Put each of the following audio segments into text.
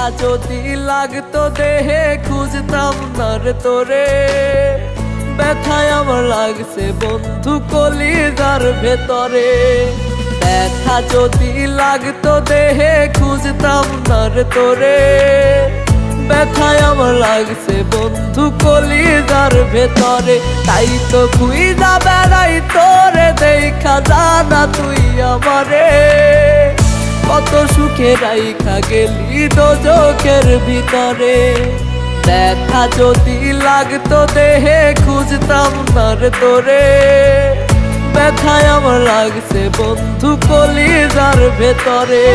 দেখা যদি লাগতো দেহে, খুঁজতাম না রে তোরে। ব্যথায় আমার লাগছে বন্ধু কলিজার ভেতরে। ব্যথা যদি লাগতো দেহে, খুঁজতাম না রে তোরে। ব্যথায় আমার লাগছে বন্ধু কলিজার ভেতরে। তাই তো খুইজা বেড়াই তোরে, দেখা জানা তুই আমারে। কত সুখে রাইখা গেলি দোজখের ভিতরে। দেখা যদি লাগতো দেহে, খুঁজতাম তার তোরে। ব্যথায় আমার লাগছে বন্ধু কলিজার ভেতরে।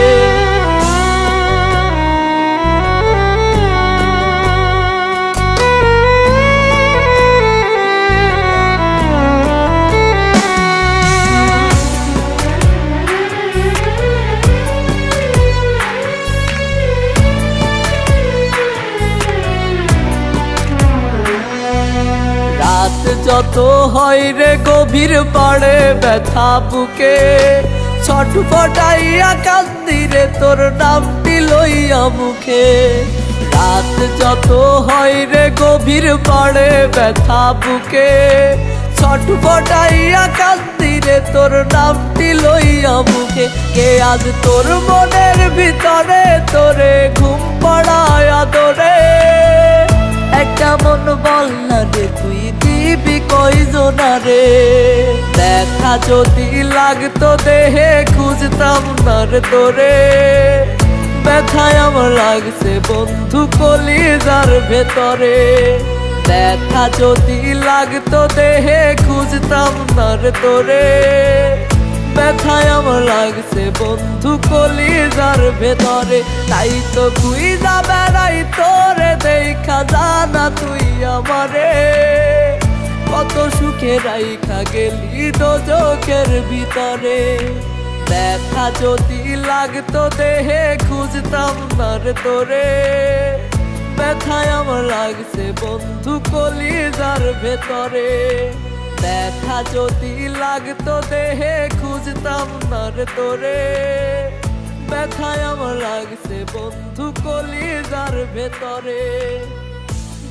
যত হয় রে গভীর পাড়ে ব্যথা বুকে। ছটফটাইয়া কান্দি রে তোর নামটি লইয়া মুখে। রাত যত হয় রে গভীর পাড়ে ব্যথা বুকে। ছটফটাইয়া কান্দি রে তোর নামটি লইয়া মুখে। কে আজ তোর মনের ভিতরে তোরে কয়জনা রে। দেখা যদি লাগতো দেহে, খুঁজতাম না রে তোরে। ব্যথায় আমার লাগছে বন্ধু কলিজার ভেতরে। দেখা যদি লাগতো দেহে, খুঁজতাম না রে তোরে। ব্যথায় আমার লাগছে বন্ধু কলিজার ভেতরে। তাই তো তুই যা বেড়াই তোরে, দেখা জানা তুই আমারে। সুখে রাইখা গেলি দোজখের ভিতরে। দেখা যদি লাগতো দেহে, খুঁজতাম না রে তোরে। ব্যথায় আমার লাগছে বন্ধু কলিজার ভেতরে। দেখা যদি লাগতো দেহে, খুঁজতাম না রে তোরে। ব্যথায় আমার লাগছে বন্ধু কলিজার ভেতরে।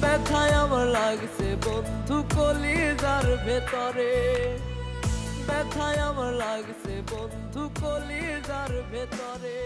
ব্যথায় আমার লাগছে বন্ধু কলিজার ভেতরে। ব্যথায় আমার লাগছে বন্ধু কলিজার ভেতরে।